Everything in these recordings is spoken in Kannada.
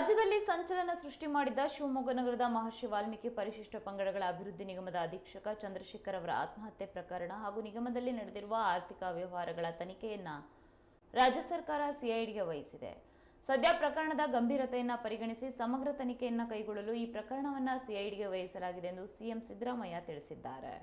ರಾಜ್ಯದಲ್ಲಿ ಸಂಚಲನ ಸೃಷ್ಟಿ ಮಾಡಿದ್ದ ಶಿವಮೊಗ್ಗ ನಗರದ ಮಹರ್ಷಿ ವಾಲ್ಮೀಕಿ ಪರಿಶಿಷ್ಟ ಪಂಗಡಗಳ ಅಭಿವೃದ್ಧಿ ನಿಗಮದ ಅಧೀಕ್ಷಕ ಚಂದ್ರಶೇಖರ್ ಅವರ ಆತ್ಮಹತ್ಯೆ ಪ್ರಕರಣ ಹಾಗೂ ನಿಗಮದಲ್ಲಿ ನಡೆದಿರುವ ಆರ್ಥಿಕ ವ್ಯವಹಾರಗಳ ತನಿಖೆಯನ್ನ ರಾಜ್ಯ ಸರ್ಕಾರ ಸಿಐಡಿಗೆ ವಹಿಸಿದೆ. ಸದ್ಯ ಪ್ರಕರಣದ ಗಂಭೀರತೆಯನ್ನ ಪರಿಗಣಿಸಿ ಸಮಗ್ರ ತನಿಖೆಯನ್ನ ಕೈಗೊಳ್ಳಲು ಈ ಪ್ರಕರಣವನ್ನ ಸಿಐಡಿಗೆ ವಹಿಸಲಾಗಿದೆ ಎಂದು ಸಿಎಂ ಸಿದ್ದರಾಮಯ್ಯ ತಿಳಿಸಿದ್ದಾರೆ.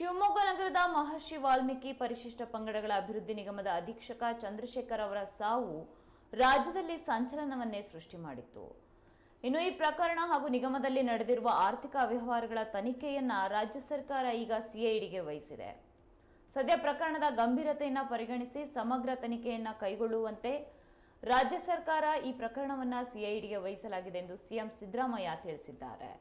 ಶಿವಮೊಗ್ಗ ನಗರದ ಮಹರ್ಷಿ ವಾಲ್ಮೀಕಿ ಪರಿಶಿಷ್ಟ ಪಂಗಡಗಳ ಅಭಿವೃದ್ಧಿ ನಿಗಮದ ಅಧೀಕ್ಷಕ ಚಂದ್ರಶೇಖರ್ ಅವರ ಸಾವು ರಾಜ್ಯದಲ್ಲಿ ಸಂಚಲನವನ್ನೇ ಸೃಷ್ಟಿ ಮಾಡಿತ್ತು. ಇನ್ನು ಈ ಪ್ರಕರಣ ಹಾಗೂ ನಿಗಮದಲ್ಲಿ ನಡೆದಿರುವ ಆರ್ಥಿಕ ಅವ್ಯವಹಾರಗಳ ತನಿಖೆಯನ್ನ ರಾಜ್ಯ ಸರ್ಕಾರ ಈಗ ಸಿಐಡಿಗೆ ವಹಿಸಿದೆ. ಸದ್ಯ ಪ್ರಕರಣದ ಗಂಭೀರತೆಯನ್ನು ಪರಿಗಣಿಸಿ ಸಮಗ್ರ ತನಿಖೆಯನ್ನ ಕೈಗೊಳ್ಳುವಂತೆ ರಾಜ್ಯ ಸರ್ಕಾರ ಈ ಪ್ರಕರಣವನ್ನ ಸಿಐಡಿಗೆ ವಹಿಸಲಾಗಿದೆ ಎಂದು ಸಿಎಂ ಸಿದ್ದರಾಮಯ್ಯ ತಿಳಿಸಿದ್ದಾರೆ.